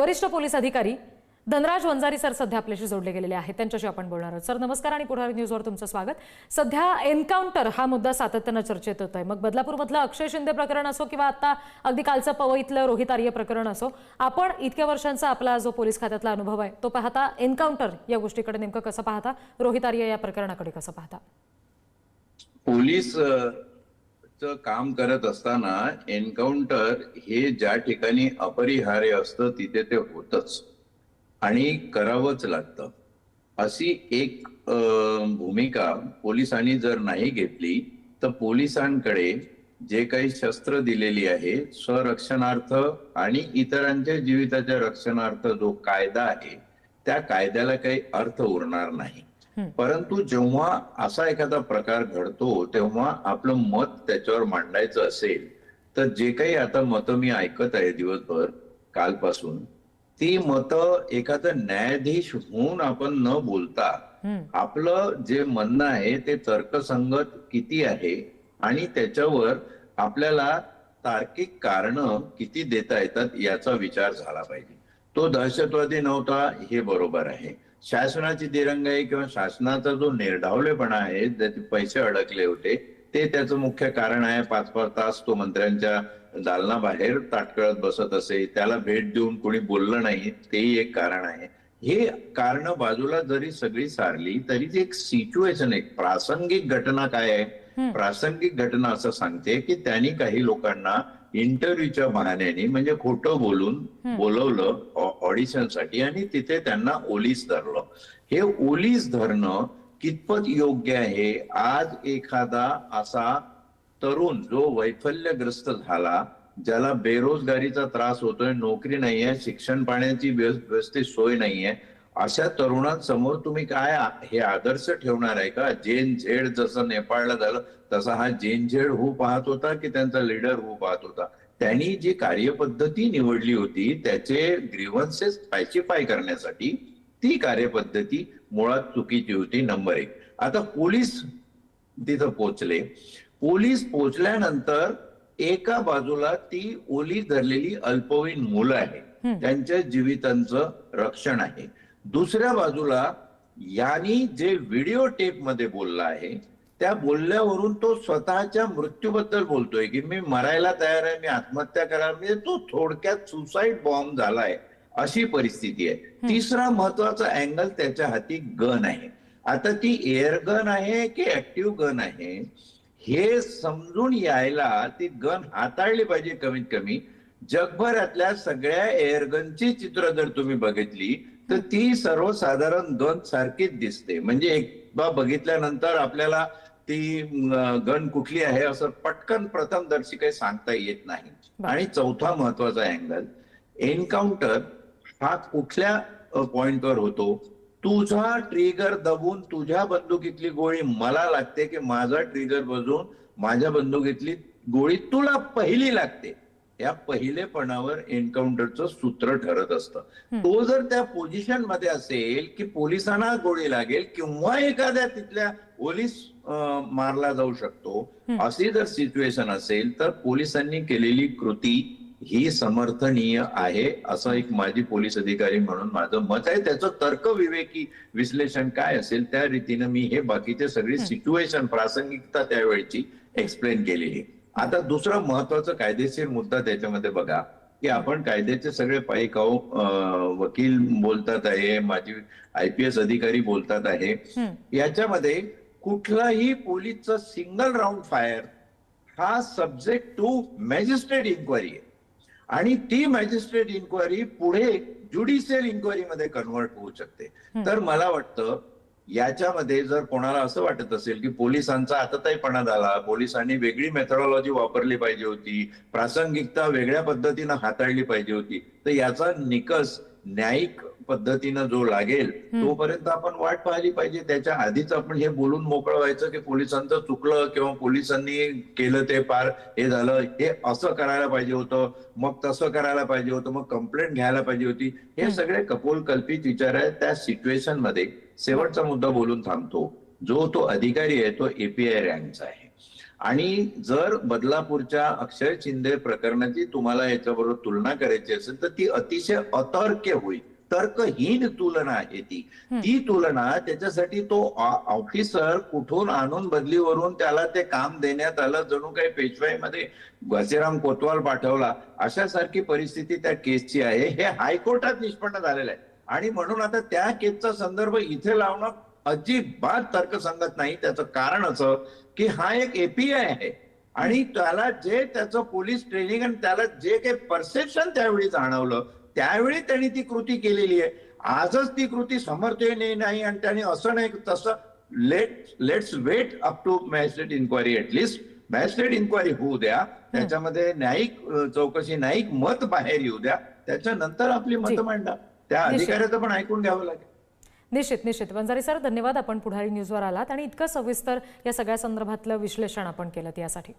वरिष्ठ पोलीस अधिकारी धनराज वंजारी सर सध्या आपल्याशी जोडले गेलेले आहेत. त्यांच्याशी आपण बोलणार आहोत. सर नमस्कार आणि पुढारी न्यूजवर तुमचं स्वागत. सध्या एन्काउंटर हा मुद्दा सातत्यानं चर्चेत होत आहे मग बदलापूरमधलं अक्षय शिंदे प्रकरण असो किंवा आता अगदी कालचं पवईतलं रोहित आर्य प्रकरण असो आपण इतक्या वर्षांचा आपला जो पोलीस खात्यातला अनुभव आहे तो पाहता एन्काउंटर या गोष्टीकडे नेमकं कसं पाहता? रोहित आर्य या प्रकरणाकडे कसं पाहता? पोलीस काम करत असताना एन्काउंटर हे ज्या ठिकाणी अपरिहार्य असतं तिथे ते होतच. आणि करावंच लागतं. अशी एक भूमिका पोलिसांनी जर नाही घेतली तर पोलिसांकडे जे काही शस्त्र दिलेली आहे स्वरक्षणार्थ आणि इतरांच्या जीविताच्या रक्षणार्थ जो कायदा आहे त्या कायद्याला काही अर्थ उरणार नाही. परंतु जेव्हा असा एखादा प्रकार घडतो तेव्हा आपलं मत त्याच्यावर मांडायचं असेल तर जे काही आता मतं मी ऐकत आहे दिवसभर कालपासून ती मतं एखादा न्यायाधीश होऊन आपण न बोलता आपलं जे म्हणणं आहे ते तर्कसंगत किती आहे आणि त्याच्यावर आपल्याला तार्किक कारण किती देता येतात याचा विचार झाला पाहिजे. तो दहशतवादी नव्हता हे बरोबर आहे. शासनाची दिरंगाई किंवा शासनाचा जो निर्ढावलेपणा आहे त्याचे पैसे अडकले होते ते त्याचं मुख्य कारण आहे. पाच पाच तास तो मंत्र्यांच्या दालनाबाहेर ताटकळत बसत असे त्याला भेट देऊन कोणी बोललं नाही तेही एक कारण आहे. हे कारण बाजूला जरी सगळी सारली तरी ती एक सिच्युएशन एक प्रासंगिक घटना काय आहे? प्रासंगिक घटना असं सांगते की त्यांनी काही लोकांना इंटरव्ह्यूच्या बहाण्याने म्हणजे खोटं बोलून बोलवलं ऑडिशनसाठी आणि तिथे त्यांना ओलीस धरलं. हे ओलीस धरणं कितपत योग्य आहे? आज एखादा असा तरुण जो वैफल्यग्रस्त झाला ज्याला बेरोजगारीचा त्रास होतोय नोकरी नाहीये शिक्षण पाण्याची व्यव- व्यवस्थित सोय नाहीये अशा तरुणांसमोर तुम्ही काय हे आदर्श ठेवणार आहे का? जेन झेड जसं नेपाळला झालं तसा हा जेन झेड होऊ पाहत होता की त्यांचा लीडर होऊ पाहत होता? त्यांनी जी कार्यपद्धती निवडली होती त्याचे ग्रीव्हन्सेस पॅसिफाय करण्यासाठी ती कार्यपद्धती मुळात चुकीची होती नंबर एक. आता पोलीस तिथं पोहोचले पोलीस पोहोचल्यानंतर एका बाजूला ती ओली धरलेली अल्पवयीन मुलं आहे त्यांच्या जीवितांचं रक्षण आहे. दुसऱ्या बाजूला यांनी जे व्हिडिओ टेपमध्ये बोलला आहे त्या बोलल्यावरून तो स्वतःच्या मृत्यूबद्दल बोलतोय की मी मरायला तयार आहे मी आत्महत्या करायला म्हणजे तो थोडक्यात सुसाईड बॉम्ब झालाय अशी परिस्थिती आहे. तिसरा महत्त्वाचा अँगल त्याच्या हाती गन आहे. आता ती एअर गन आहे की ऍक्टिव्ह गन आहे हे समजून यायला ती गन हाताळली पाहिजे कमीत कमी. जगभरातल्या सगळ्या एअरगनची चित्र जर तुम्ही बघितली तर ती सर्वसाधारण गन सारखीच दिसते. म्हणजे एकदा बघितल्यानंतर आपल्याला ती गन कुठली आहे असं पटकन प्रथम दर्शी काही सांगता येत नाही. आणि चौथा महत्त्वाचा अँगल एन्काउंटर हा कुठल्या पॉइंटवर होतो? तुझा ट्रिगर दबून तुझ्या बंदुकीतली गोळी मला लागते की माझा ट्रिगर बजून माझ्या बंदुकीतली गोळी तुला पहिली लागते? या पहिलेपणावर एन्काउंटरचं सूत्र ठरत असतं. तो जर त्या पोझिशनमध्ये असेल की पोलिसांना गोळी लागेल किंवा एखाद्या तिथल्या पोलीस मारला जाऊ शकतो अशी जर सिच्युएशन असेल तर पोलिसांनी केलेली कृती ही समर्थनीय आहे असं एक माजी पोलीस अधिकारी म्हणून माझं मत आहे. त्याचं तर्कविवेकी विश्लेषण काय असेल त्या रीतीनं मी हे बाकीचे सगळी सिच्युएशन प्रासंगिकता त्यावेळची एक्सप्लेन केलेली. आता दुसरा महत्त्वाचा कायदेशीर मुद्दा त्याच्यामध्ये बघा की आपण कायद्याचे सगळे पायकाऊ वकील बोलतात आहे माजी आय पी एस अधिकारी बोलतात आहे. याच्यामध्ये कुठलाही पोलीसचा सिंगल राऊंड फायर हा सब्जेक्ट टू मॅजिस्ट्रेट इन्क्वायरी आहे. आणि ती मॅजिस्ट्रेट इन्क्वायरी पुढे ज्युडिशियल इन्क्वायरी मध्ये कन्वर्ट होऊ शकते. तर मला वाटतं याच्यामध्ये जर कोणाला असं वाटत असेल की पोलिसांचा आतताईपणा झाला पोलिसांनी वेगळी मेथडॉलॉजी वापरली पाहिजे होती प्रासंगिकता वेगळ्या पद्धतीनं हाताळली पाहिजे होती तर याचा निकष न्यायिक पद्धतीनं जो लागेल तोपर्यंत आपण वाट पाहिली पाहिजे. त्याच्या आधीच आपण हे बोलून मोकळं व्हायचं की पोलिसांचं चुकलं किंवा पोलिसांनी केलं ते पार हे झालं हे असं करायला पाहिजे होतं मग तसं करायला पाहिजे होतं मग कंप्लेंट घ्यायला पाहिजे होती. हे सगळे कपोल कल्पित विचार आहेत त्या सिच्युएशनमध्ये. शेवटचा मुद्दा बोलून थांबतो. जो तो अधिकारी आहे तो एपीआय रँकचा आहे. आणि जर बदलापूरच्या अक्षय शिंदे प्रकरणाची तुम्हाला याच्याबरोबर तुलना करायची असेल तर ती अतिशय अतर्क्य होईल. तर्कहीन तुलना आहे ती. ती तुलना त्याच्यासाठी तो ऑफिसर कुठून आणून बदलीवरून त्याला ते काम देण्यात आलं जणू काही पेशवाईमध्ये घसेराम कोतवाल पाठवला अशासारखी परिस्थिती त्या केसची आहे. हे हायकोर्टात निष्पन्न झालेलं आहे. आणि म्हणून आता त्या केसचा संदर्भ इथे लावणं अजिबात तर्कसंगत नाही. त्याचं कारण असं की हा एक एपीआय आहे. आणि त्याला जे त्याचं पोलीस ट्रेनिंग आणि त्याला जे काही परसेप्शन त्यावेळी जाणवलं त्यावेळी त्यांनी ती कृती केलेली आहे. आजच ती कृती समर्थने नाही आणि त्यांनी असं नाही तसं let let's wait up to magistrate inquiry at least magistrate inquiry होऊ द्या. त्याच्यामध्ये न्यायिक चौकशी न्यायिक मत बाहेर येऊ द्या. त्याच्यानंतर आपली. मतं मांडा त्या. अधिकाऱ्याचं पण ऐकून घ्यावं लागेल. निश्चित निश्चित. वंजारी सर धन्यवाद आपण पुढारी न्यूजवर आलात आणि इतकं सविस्तर या सगळ्या संदर्भातलं विश्लेषण आपण केलं यासाठी